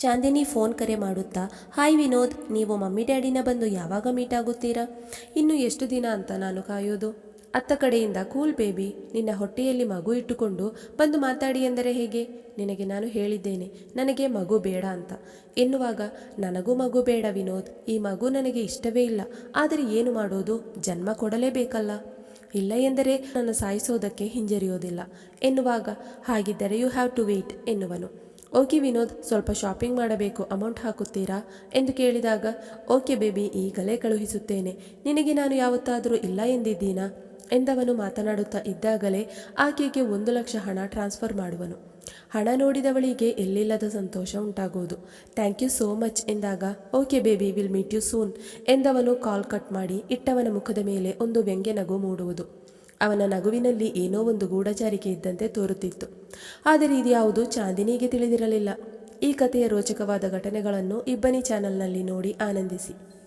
Chandni phone ಕರೆ ಮಾಡುತ್ತಾ, hi Vinod, ನೀವು ಮಮ್ಮಿ ಡ್ಯಾಡಿನ ಬಂದು ಯಾವಾಗ ಮೀಟ್ ಆಗುತ್ತೀರಾ? ಇನ್ನು ಎಷ್ಟು ದಿನ ಅಂತ ನಾನು ಕಾಯೋದು. ಅತ್ತ ಕಡೆಯಿಂದ ಕೂಲ್ ಬೇಬಿ, ನಿನ್ನ ಹೊಟ್ಟೆಯಲ್ಲಿ ಮಗು ಇಟ್ಟುಕೊಂಡು ಬಂದು ಮಾತಾಡಿ ಎಂದರೆ ಹೇಗೆ? ನಿನಗೆ ನಾನು ಹೇಳಿದ್ದೇನೆ, ನನಗೆ ಮಗು ಬೇಡ ಅಂತ. ಎನ್ನುವಾಗ, ನನಗೂ ಮಗು ಬೇಡ ವಿನೋದ್, ಈ ಮಗು ನನಗೆ ಇಷ್ಟವೇ ಇಲ್ಲ, ಆದರೆ ಏನು ಮಾಡೋದು? ಜನ್ಮ ಕೊಡಲೇಬೇಕಲ್ಲ. ಇಲ್ಲ ಎಂದರೆ ನನ್ನ ಸಾಯಿಸೋದಕ್ಕೆ ಹಿಂಜರಿಯೋದಿಲ್ಲ. ಎನ್ನುವಾಗ, ಹಾಗಿದ್ದರೆ ಯು ಹ್ಯಾವ್ ಟು ವೇಟ್ ಎನ್ನುವನು. ಓಕೆ ವಿನೋದ್, ಸ್ವಲ್ಪ ಶಾಪಿಂಗ್ ಮಾಡಬೇಕು ಅಮೌಂಟ್ ಹಾಕುತ್ತೀರಾ? ಎಂದು ಕೇಳಿದಾಗ, ಓಕೆ ಬೇಬಿ ಈಗಲೇ ಕಳುಹಿಸುತ್ತೇನೆ. ನಿನಗೆ ನಾನು ಯಾವತ್ತಾದರೂ ಇಲ್ಲ ಎಂದಿದ್ದೀನಾ? ಎಂದವನು ಮಾತನಾಡುತ್ತಾ ಇದ್ದಾಗಲೇ ಆಕೆಗೆ ಒಂದು ಲಕ್ಷ ಹಣ ಟ್ರಾನ್ಸ್ಫರ್ ಮಾಡುವನು. ಹಣ ನೋಡಿದವಳಿಗೆ ಎಲ್ಲಿಲ್ಲದ ಸಂತೋಷ ಉಂಟಾಗುವುದು. ಥ್ಯಾಂಕ್ ಯು ಸೋ ಮಚ್ ಎಂದಾಗ, okay baby will meet you soon ಎಂದವನು call cut ಮಾಡಿ, ಇಟ್ಟವನ ಮುಖದ ಮೇಲೆ ಒಂದು ವ್ಯಂಗ್ಯ ನಗು ಮೂಡುವುದು. ಅವನ ನಗುವಿನಲ್ಲಿ ಏನೋ ಒಂದು ಗೂಢಚಾರಿಕೆ ಇದ್ದಂತೆ ತೋರುತ್ತಿತ್ತು. ಆದರೆ ಇದ್ಯಾವುದು ಚಾಂದಿನಿಗೆ ತಿಳಿದಿರಲಿಲ್ಲ. ಈ ಕಥೆಯ ರೋಚಕವಾದ ಘಟನೆಗಳನ್ನು ಇಬ್ಬನಿ ಚಾನೆಲ್ನಲ್ಲಿ ನೋಡಿ ಆನಂದಿಸಿ.